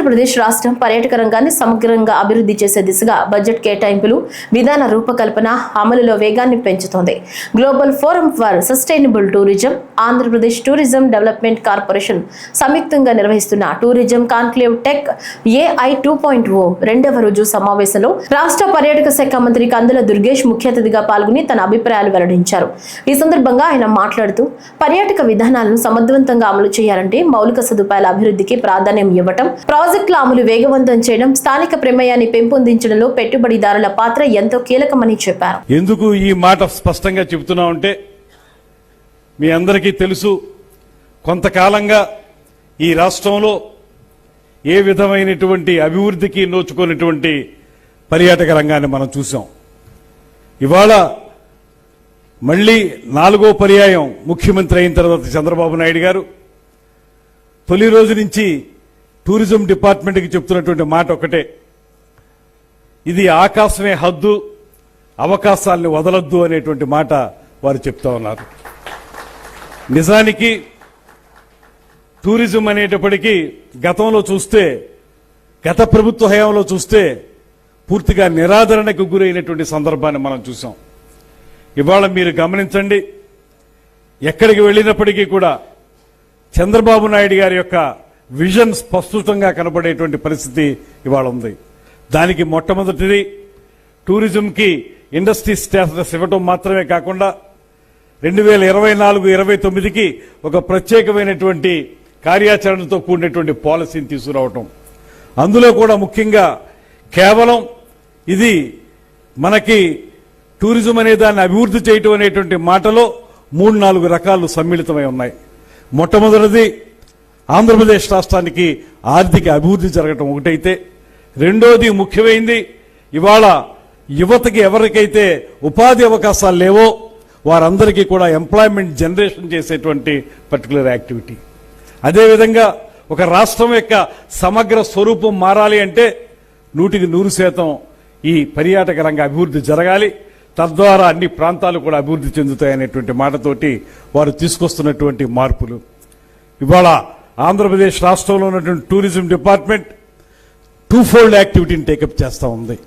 ఆంధ్రప్రదేశ్ రాష్ట్రం పర్యాటక రంగాన్ని సమగ్రంగా అభివృద్ధి చేసే దిశగా బడ్జెట్ కేటాయింపులు విధాన రూపకల్పన అమలులో వేగాన్ని పెంచుతోంది. Global forum for sustainable tourism Andhra Pradesh tourism development corporation సంయుక్తంగా నిర్వహిస్తున్న tourism conclave tech AI two point O రెండవ రోజు సమావేశంలో రాష్ట్ర పర్యాటక శాఖ మంత్రి కందుల దుర్గేష్ ముఖ్య అతిథిగా పాల్గొని తన అభిప్రాయాలు వెల్లడించారు. ఈ సందర్భంగా ఆయన మాట్లాడుతూ పర్యాటక విధానాలను సమర్థవంతంగా అమలు చేయాలంటే మౌలిక సదుపాయాల అభివృద్ధికి ప్రాధాన్యం ఇవ్వటం ప్రాజెక్టుల అమలు వేగవంతం చేయడం స్థానిక ప్రమేయాన్ని పెంపొందించడంలో పెట్టుబడిదారుల పాత్ర ఎంతో కీలకమని చెప్పారు. ఎందుకు ఈ మాట స్పష్టంగా చెబుతున్నా ఉంటే మీ అందరికీ తెలుసు కొంతకాలంగా ఈ రాష్ట్రంలో ఏ విధమైనటువంటి అభివృద్ధికి నోచుకున్నటువంటి పర్యాటక రంగాన్ని మనం చూసాం ఇవాళ మళ్ళీ నాలుగో పర్యాయం ముఖ్యమంత్రి అయిన తర్వాత చంద్రబాబు నాయుడు గారు తొలి రోజు నుంచి టూరిజం డిపార్ట్మెంట్కి చెప్తున్నటువంటి మాట ఒకటే. ఇది ఆకాశమే హద్దు అవకాశాల్ని వదలొద్దు అనేటువంటి మాట వారు చెప్తా ఉన్నారు. నిజానికి టూరిజం అనేటప్పటికీ గతంలో చూస్తే గత ప్రభుత్వ హయాంలో చూస్తే పూర్తిగా నిరాదరణకు గురైనటువంటి సందర్భాన్ని మనం చూసాం ఇవాళ మీరు గమనించండి ఎక్కడికి వెళ్ళినప్పటికీ కూడా చంద్రబాబు నాయుడు గారి యొక్క విజన్ స్పష్టంగా కనబడేటువంటి పరిస్థితి ఇవాళ ఉంది. దానికి మొట్టమొదటిది టూరిజంకి ఇండస్ట్రీ స్టేటస్ ఇవ్వటం మాత్రమే కాకుండా రెండు వేల ఇరవై నాలుగు ఇరవై తొమ్మిదికి ఒక ప్రత్యేకమైనటువంటి కార్యాచరణతో కూడినటువంటి పాలసీని తీసుకురావటం. అందులో కూడా ముఖ్యంగా కేవలం ఇది మనకి టూరిజం అనే దాన్ని అభివృద్ధి చేయటం అనేటువంటి మాటలో మూడు నాలుగు రకాలు సమ్మిళితమై ఉన్నాయి. మొట్టమొదటిది ఆంధ్రప్రదేశ్ రాష్ట్రానికి ఆర్థిక అభివృద్ధి జరగటం ఒకటైతే రెండోది ముఖ్యమైంది ఇవాళ యువతకి ఎవరికైతే ఉపాధి అవకాశాలు లేవో వారందరికీ కూడా ఎంప్లాయ్మెంట్ జనరేషన్ చేసేటువంటి పర్టికులర్ యాక్టివిటీ. అదేవిధంగా ఒక రాష్ట్రం యొక్క సమగ్ర స్వరూపం మారాలి అంటే నూటికి నూరు శాతం ఈ పర్యాటక రంగ అభివృద్ధి జరగాలి. తద్వారా అన్ని ప్రాంతాలు కూడా అభివృద్ధి చెందుతాయనేటువంటి మాటతోటి వారు తీసుకొస్తున్నటువంటి మార్పులు. ఇవాళ ఆంధ్రప్రదేశ్ రాష్ట్రంలో ఉన్నటువంటి టూరిజం డిపార్ట్మెంట్ టూ ఫోల్డ్ యాక్టివిటీని టేకప్ చేస్తూ ఉంది.